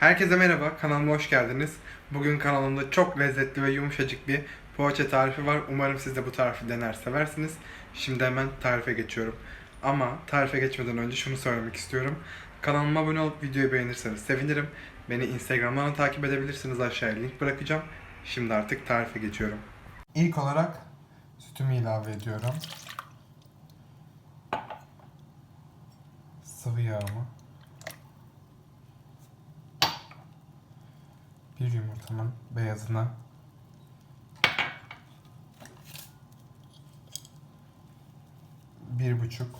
Herkese merhaba, kanalıma hoş geldiniz. Bugün kanalımda çok lezzetli ve yumuşacık bir poğaça tarifi var. Umarım siz de bu tarifi dener seversiniz. Şimdi hemen tarife geçiyorum. Ama tarife geçmeden önce şunu söylemek istiyorum. Kanalıma abone olup videoyu beğenirseniz sevinirim. Beni Instagram'dan da takip edebilirsiniz. Aşağıya link bırakacağım. Şimdi artık tarife geçiyorum. İlk olarak sütümü ilave ediyorum. Sıvı yağımı. Bir yumurtamın beyazına bir buçuk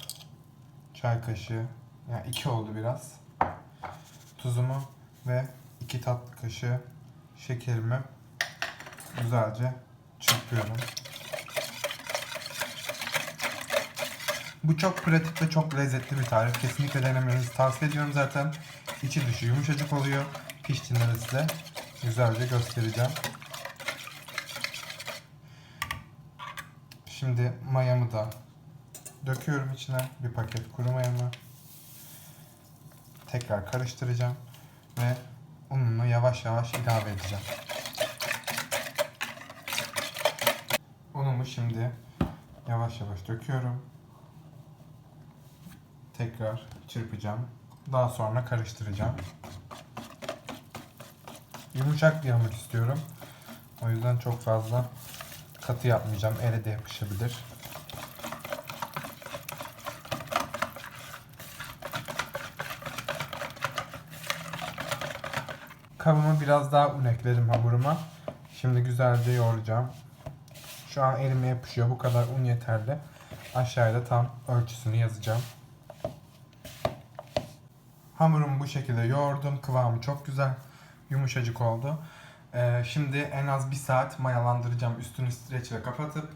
çay kaşığı yani iki oldu biraz tuzumu ve iki tatlı kaşığı şekerimi güzelce çırpıyorum. Bu çok pratik ve çok lezzetli bir tarif. Kesinlikle denemenizi tavsiye ediyorum zaten. İçi dışı yumuşacık oluyor. Piştiğinde de size güzelce göstereceğim. Şimdi mayamı da döküyorum içine. Bir paket kuru mayamı. Tekrar karıştıracağım. Ve ununu yavaş yavaş ilave edeceğim. Unumu şimdi yavaş yavaş döküyorum. Tekrar çırpacağım. Daha sonra karıştıracağım. Yumuşak bir hamur istiyorum. O yüzden çok fazla katı yapmayacağım. Ele de yapışabilir. Kabıma biraz daha un ekledim hamuruma. Şimdi güzelce yoğuracağım. Şu an elime yapışıyor. Bu kadar un yeterli. Aşağıda tam ölçüsünü yazacağım. Hamurumu bu şekilde yoğurdum. Kıvamı çok güzel. Yumuşacık oldu. Ee, şimdi en az bir saat mayalandıracağım. Üstünü streçle kapatıp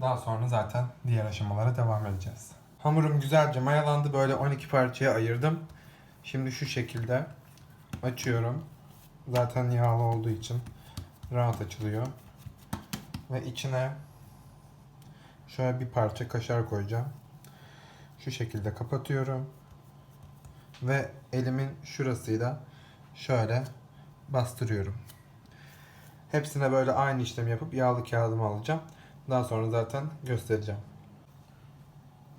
daha sonra zaten diğer aşamalara devam edeceğiz. Hamurum güzelce mayalandı. Böyle 12 parçaya ayırdım. Şimdi şu şekilde açıyorum. Zaten yağlı olduğu için rahat açılıyor. Ve içine şöyle bir parça kaşar koyacağım. Şu şekilde kapatıyorum. Ve elimin şurasıyla şöyle bastırıyorum. Hepsine böyle aynı işlemi yapıp yağlı kağıdımı alacağım. Daha sonra zaten göstereceğim.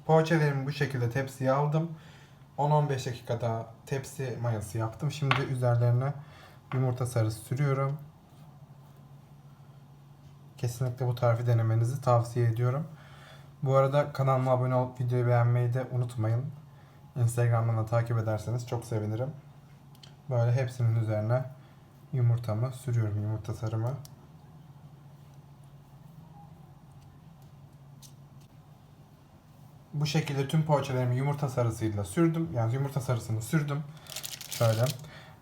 Poğaçalarımı bu şekilde tepsiye aldım. 10-15 dakikada tepsi mayası yaptım. Şimdi üzerlerine yumurta sarısı sürüyorum. Kesinlikle bu tarifi denemenizi tavsiye ediyorum. Bu arada kanalıma abone olup videoyu beğenmeyi de unutmayın. Instagram'dan da takip ederseniz çok sevinirim. Böyle hepsinin üzerine yumurtamı sürüyorum, yumurta sarımı. Bu şekilde tüm poğaçalarımı yumurta sarısıyla sürdüm. Yani yumurta sarısını sürdüm. Şöyle.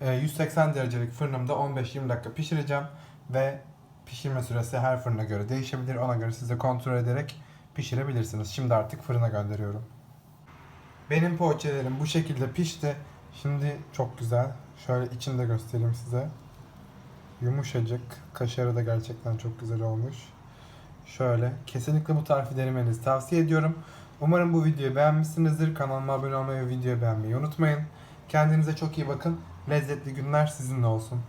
Ee, 180 derecelik fırınımda 15-20 dakika pişireceğim. Ve pişirme süresi her fırına göre değişebilir. Ona göre siz de kontrol ederek pişirebilirsiniz. Şimdi artık fırına gönderiyorum. Benim poğaçalarım bu şekilde pişti. Şimdi çok güzel. Şöyle içinde göstereyim size. Yumuşacık. Kaşarı da gerçekten çok güzel olmuş. Şöyle. Kesinlikle bu tarifi denemenizi tavsiye ediyorum. Umarım bu videoyu beğenmişsinizdir. Kanalıma abone olmayı ve videoyu beğenmeyi unutmayın. Kendinize çok iyi bakın. Lezzetli günler sizinle olsun.